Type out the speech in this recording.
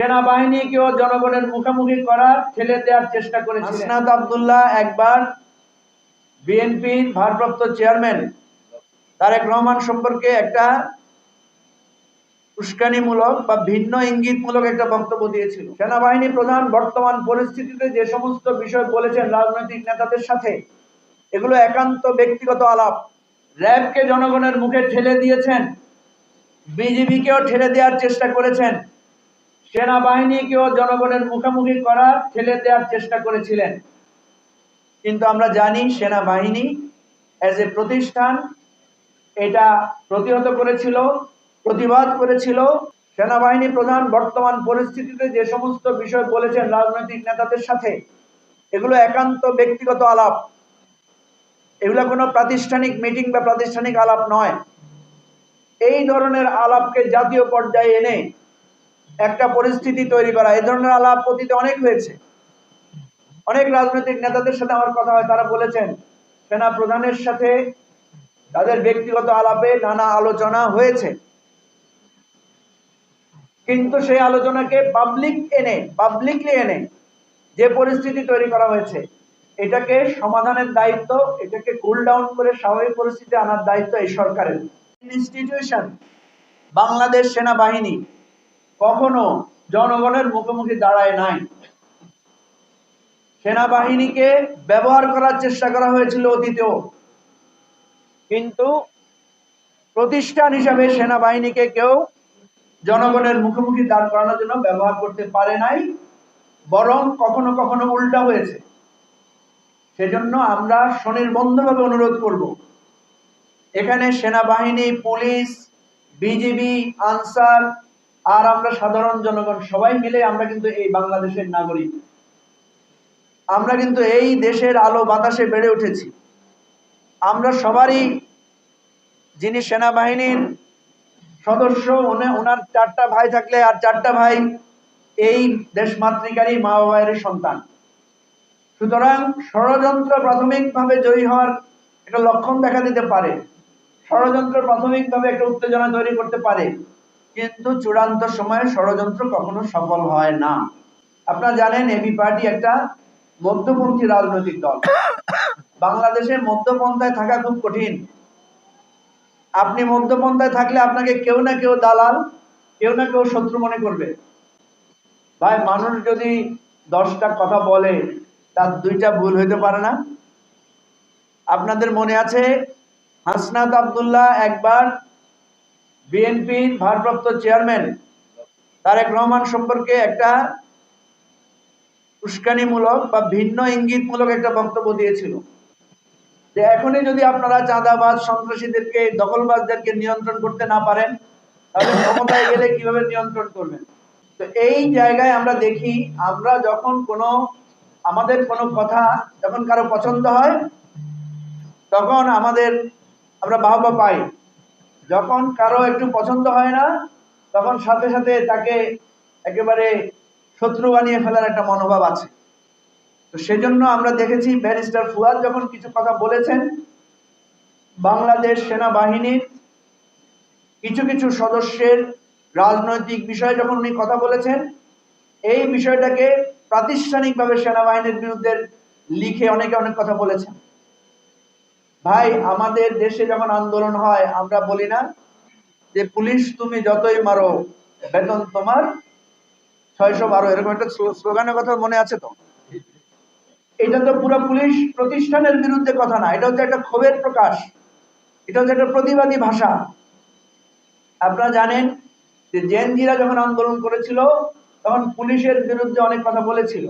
সেনাবাহিনীকেও জনগণের মুখোমুখি করার ঠেলে দেওয়ার চেষ্টা করেছিলেন। হাসনাত আব্দুল্লাহ একবার বিএনপির ভারপ্রাপ্ত চেয়ারম্যান তারেক রহমান সম্পর্কে একটা উস্কানিমূলক বা ভিন্ন ইঙ্গিতমূলক একটা বক্তব্য দিয়েছিল। সেনাবাহিনী প্রধান বর্তমান পরিস্থিতিতে যে সমস্ত বিষয় বলেছেন রাজনৈতিক নেতাদের সাথে, এগুলো একান্ত ব্যক্তিগত আলাপ। র্যাবকে জনগণের মুখে ঠেলে দিয়েছেন, বিজিবিকেও ঠেলে দেওয়ার চেষ্টা করেছেন সেনাবাহিনীকেও জনগণের মুখোমুখি করার ঠেলে দেওয়ার চেষ্টা করেছিলেন। কিন্তু আমরা জানি সেনাবাহিনী অ্যাজ এ প্রতিষ্ঠান এটা প্রতিহত করেছিল, প্রতিবাদ করেছিল। সেনাবাহিনী প্রধান বর্তমান পরিস্থিতিতে যে সমস্ত বিষয় বলেছেন রাজনৈতিক নেতাদের সাথে, এগুলো একান্ত ব্যক্তিগত আলাপ। এগুলো কোনো প্রাতিষ্ঠানিক মিটিং বা প্রাতিষ্ঠানিক আলাপ নয়। এই ধরনের আলাপকে জাতীয় পর্যায়ে এনে একটা পরিস্থিতি তৈরি করা, এই ধরনের আলাপ অতীতে অনেক হয়েছে। অনেক রাজনৈতিক নেতাদের সাথে আমার কথা হয়, তারা বলেছেন, সেনা প্রধানের সাথে তাদের ব্যক্তিগত আলাপে নানা আলোচনা হয়েছে। কিন্তু সেই আলোচনাকে পাবলিক এনে পাবলিকলি এনে যে পরিস্থিতি তৈরি করা হয়েছে, এটাকে সমাধানের দায়িত্ব, এটাকে কুল ডাউন করে স্বাভাবিক পরিস্থিতি আনার দায়িত্ব এই সরকারের। ইনস্টিটিউশন বাংলাদেশ সেনাবাহিনী কখনো জনগণের মুখোমুখি দাঁড়ায় নাই। সেনাবাহিনীকে ব্যবহার করার চেষ্টা করা হয়েছিল অতীতেও। কিন্তু প্রতিষ্ঠান হিসাবে সেনাবাহিনীকে কেউ জনগণের মুখোমুখি দাঁড় করানোর জন্য ব্যবহার করতে পারে নাই, বরং কখনো কখনো উল্টা হয়েছে। সেজন্য আমরা স্বনির্বন্ধভাবে অনুরোধ করব, এখানে সেনাবাহিনী, পুলিশ, বিজিবি, আনসার আর আমরা সাধারণ জনগণ সবাই মিলে আমরা কিন্তু এই বাংলাদেশের নাগরিক। আমরা কিন্তু এই দেশের আলো বাতাসে বেড়ে উঠেছি। আমরা সবারই যিনি সেনাবাহিনীর সদস্য, উনি- ওনার চারটা ভাই থাকলে আর চারটা ভাই এই দেশমাতৃকারী মা বাবার সন্তান। সুতরাং ষড়যন্ত্র প্রাথমিকভাবে জয়ী হওয়ার একটা লক্ষণ দেখা দিতে পারে। ষড়যন্ত্র প্রাথমিকভাবে একটা উত্তেজনা তৈরি করতে পারে। কিন্তু চূড়ান্ত সময়ে ষড়যন্ত্র কখনো সফল হয় না। আপনারা জানেন এবি পার্টি একটা মধ্যপন্থী রাজনৈতিক দল। বাংলাদেশে মধ্যপন্থায় থাকা খুব কঠিন। আপনি মধ্যপন্থায় থাকলে আপনাকে কেউ না কেউ দালাল, কেউ না কেউ শত্রু মনে করবে। ভাই, মানুষ যদি দশটা কথা বলে, তার দুইটা ভুল হইতে পারে না। আপনাদের মনে আছে, হাসনাত আব্দুল্লাহ একবার বিএনপির ভারপ্রাপ্ত চেয়ারম্যান তারেক রহমান সম্পর্কে একটা উস্কানিমূলক বা ভিন্ন ইঙ্গিতমূলক একটা বক্তব্য দিয়েছিল। যে এখনই যদি আপনারা চাঁদাবাজ, সন্ত্রাসীদেরকে, দখলবাজদেরকে নিয়ন্ত্রণ করতে না পারেন, তাহলে ক্ষমতায় গেলে কীভাবে নিয়ন্ত্রণ করবেন? তো এই জায়গায় আমরা দেখি, আমরা যখন কোনো, আমাদের কোনো কথা যখন কারও পছন্দ হয়, তখন আমাদের আমরা বাহবা পাই। যখন কারও একটু পছন্দ হয় না, তখন সাথে সাথে তাকে একেবারে শত্রু বানিয়ে ফেলার একটা মনোভাব আছে। তো সেজন্য আমরা দেখেছি ব্যারিস্টার ফুয়াদ যখন কিছু কথা বলেছেন, বাংলাদেশ সেনাবাহিনীর কিছু কিছু সদস্যের রাজনৈতিক বিষয়ে যখন উনি কথা বলেছেন, এই বিষয়টাকে প্রাতিষ্ঠানিকভাবে সেনাবাহিনীর বিরুদ্ধে লিখে অনেকে অনেক কথা বলেছেন। ভাই, আমাদের দেশে যখন আন্দোলন হয়, আমরা বলি না যে, পুলিশ, তুমি যতই মারো, বেতন তোমার ছয়শো বারো, এরকম একটা স্লোগানের কথা মনে আছে তো? এটা তো পুরো পুলিশ প্রতিষ্ঠানের বিরুদ্ধে কথা না, এটা হচ্ছে একটা ক্ষোভের প্রকাশ, এটা হচ্ছে একটা প্রতিবাদী ভাষা। আপনারা জানেন যে জেনজিরা যখন আন্দোলন করেছিল, তখন পুলিশের বিরুদ্ধে অনেক কথা বলেছিল।